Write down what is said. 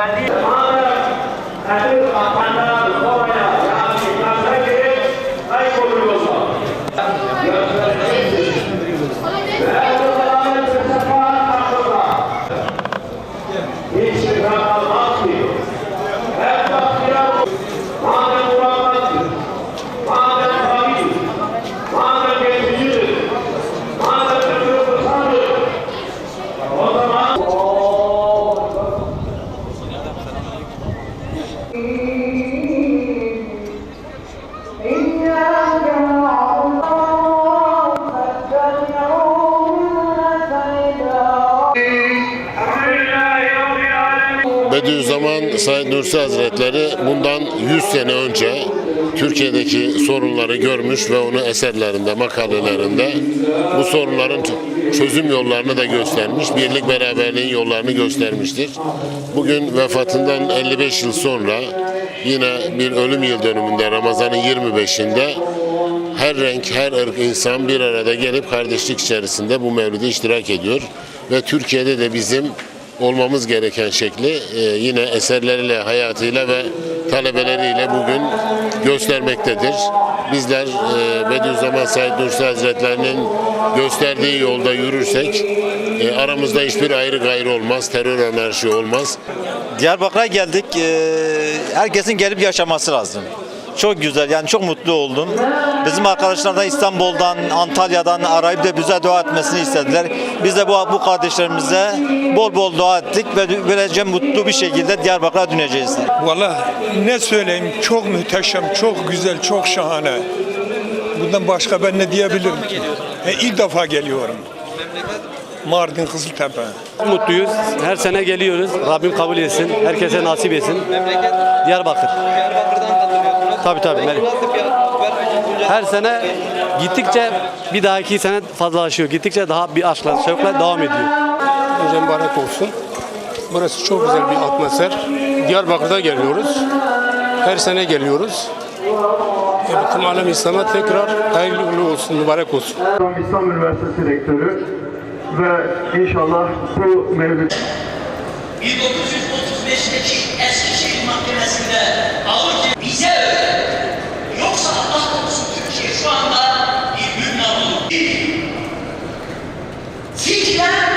Tadi, hasil pandang, Bediüzzaman Said Nursi Hazretleri bundan 100 sene önce Türkiye'deki sorunları görmüş ve onu eserlerinde, makalelerinde bu sorunların çözüm yollarını da göstermiş, birlik beraberliğin yollarını göstermiştir. Bugün vefatından 55 yıl sonra yine bir ölüm yıl dönümünde Ramazan'ın 25'inde her renk, her ırk insan bir arada gelip kardeşlik içerisinde bu mevlide iştirak ediyor. Ve Türkiye'de de bizim olmamız gereken şekli e, yine eserleriyle, hayatıyla ve talebeleriyle bugün göstermektedir. Bizler e, Bediüzzaman Said Nursi Hazretlerinin gösterdiği yolda yürürsek e, aramızda hiçbir ayrı gayrı olmaz, terör anarşi olmaz. Diyarbakır'a geldik. Ee, herkesin gelip yaşaması lazım. Çok güzel yani çok mutlu oldum. Bizim arkadaşlar da İstanbul'dan, Antalya'dan arayıp da bize dua etmesini istediler. Biz de bu, bu kardeşlerimize bol bol dua ettik ve böylece mutlu bir şekilde Diyarbakır'a döneceğiz. Valla ne söyleyeyim çok muhteşem, çok güzel, çok şahane. Bundan başka ben ne diyebilirim ki? E, ilk defa geliyorum. Mardin Kızıltepe. Mutluyuz. Her sene geliyoruz. Rabbim kabul etsin. Herkese nasip etsin. Diyarbakır. Tabii tabii. Melik. Her sene gittikçe bir dahaki sene fazlalaşıyor. Gittikçe daha bir aşkla, şevkle devam ediyor. Önce mübarek olsun. Burası çok güzel bir atmosfer. Diyarbakır'da geliyoruz. Her sene geliyoruz. E, bütün alem İslam'a tekrar hayırlı uğurlu olsun, mübarek olsun. İslam Üniversitesi Rektörü ve inşallah bu mevlüt 1935'teki Michigan